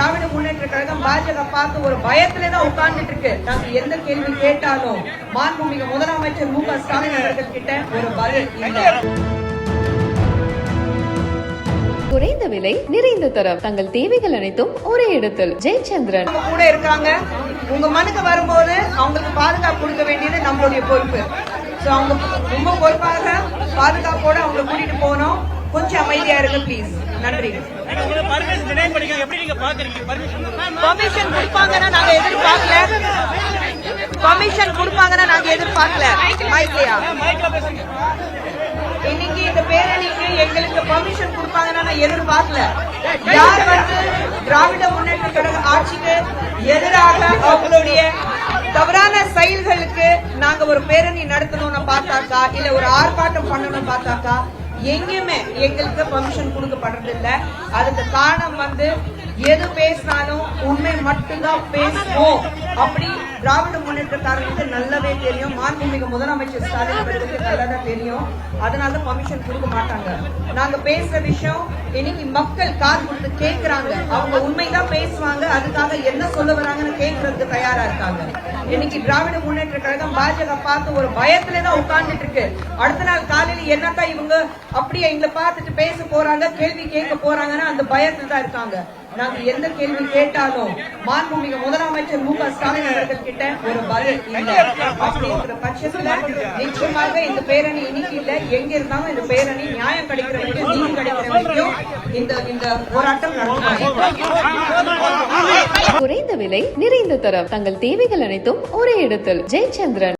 திராவிட முன்னேற்ற கழகம் பாஜக பார்த்து ஒரு பயத்துல தான் உட்கார்ந்துட்டு இருக்கு. நாங்க எந்த கேள்வி கேட்டாலும் மாண்புமிகு முதலமைச்சர் மு க ஸ்டாலின் அவர்கள் கிட்ட ஒரு பதில் இல்லை. குறைந்த விலை நிறைந்த தரம். தங்கள் தேவைகள் அனைத்தும் ஒரே இடத்தில். ஜெயச்சந்திரன். கூட இருக்காங்க. உங்க மனுக்கு வரும்போது அவங்களுக்கு பாதுகாப்பு கொடுக்க வேண்டியது நம்மளுடைய பொறுப்பு. சோ அவங்க ரொம்ப பொறுப்பாக பாதுகாப்போட அவங்களை கூட்டிட்டு போனோம் கொஞ்சம் அமைதியா இருங்க ப்ளீஸ் நன்றி. பர்மிஷன் கொடுப்பாங்கன்னா நாங்க எதிர்பார்க்கல. பர்மிஷன் கொடுப்பாங்கன்னா நாங்க எதிர்பார்க்கல. மைக்லையா இன்னைக்கு இந்த பேரணிக்கு எங்களுக்கு பர்மிஷன் கொடுப்பாங்கன்னா நான் எதிர்பார்க்கல. யார் வந்து திராவிட முன்னேற்ற கழக ஆட்சிக்கு எதிராக அவங்களுடைய தவறான செயல்களுக்கு நாங்க ஒரு பேரணி நடத்தணும்னு பார்த்தாக்கா இல்ல ஒரு ஆர்ப்பாட்டம் பண்ணணும்னு பார்த்தாக்கா எங்கேயுமே எங்களுக்கு பர்மிஷன் கொடுக்கப்படுறது இல்ல அதுக்கு காரணம் வந்து எது பேசினாலும் உண்மை மட்டும்தான் பேசுவோம். அப்படி திராவிட முன்னேற்றக்காரர்களுக்கு நல்லாவே தெரியும். மாண்புமிகு முதலமைச்சர் ஸ்டாலின் அவர்களுக்கு நல்லாவே தெரியும். அதனால பர்மிஷன் கொடுக்க மாட்டாங்க. நாங்க பேசுற விஷயம் இன்னைக்கு மக்கள் கார் கொடுத்து கேக்குறாங்க. அவங்க உண்மைதான் பேசுவாங்க. அதுக்காக என்ன சொல்ல வராங்கன்னு கேட்கறதுக்கு தயாரா இருக்காங்க. இன்னைக்கு திராவிட முன்னேற்ற கழகம் பாஜக பார்த்து ஒரு பயத்துல தான் உட்கார்ந்துட்டு இருக்கு. அடுத்த நாள் காலையில என்னத்தான் இவங்க அப்படியே எங்களை பார்த்துட்டு பேச போறாங்க கேள்வி கேட்க போறாங்கன்னா அந்த பயத்துல தான் இருக்காங்க. நாங்க எந்த கேள்வி கேட்டாலும் மாண்புமிகு முதலமைச்சர் மு க ஸ்டாலின் நிச்சயமாக இந்த பேரணி இன்னைக்கு எங்க இருந்தாலும் இந்த பேரணி நியாயம் கிடைக்கிற குறைந்த விலை நிறைந்த தரம். தங்கள் தேவைகள் அனைத்தும் ஒரே இடத்தில். ஜெயச்சந்திரன்.